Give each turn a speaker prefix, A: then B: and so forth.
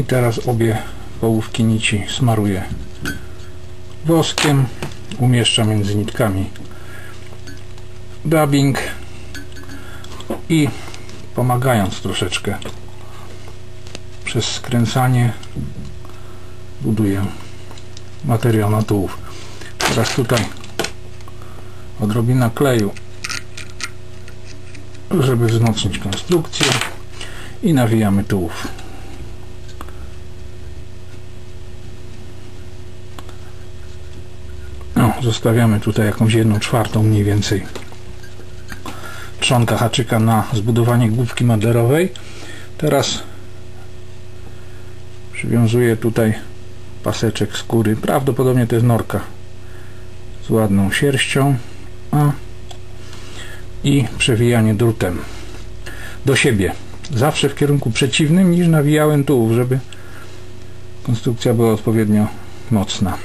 A: i teraz obie połówki nici smaruję woskiem umieszczam między nitkami dubbing i pomagając troszeczkę przez skręcanie buduję materiał na tułów. Teraz tutaj odrobina kleju żeby wzmocnić konstrukcję i nawijamy tułów zostawiamy tutaj jakąś jedną czwartą mniej więcej trzonka haczyka na zbudowanie główki madlerowej teraz przywiązuję tutaj paseczek skóry. Prawdopodobnie to jest norka z ładną sierścią. A i przewijanie drutem do siebie. Zawsze w kierunku przeciwnym niż nawijałem tułów żeby konstrukcja była odpowiednio mocna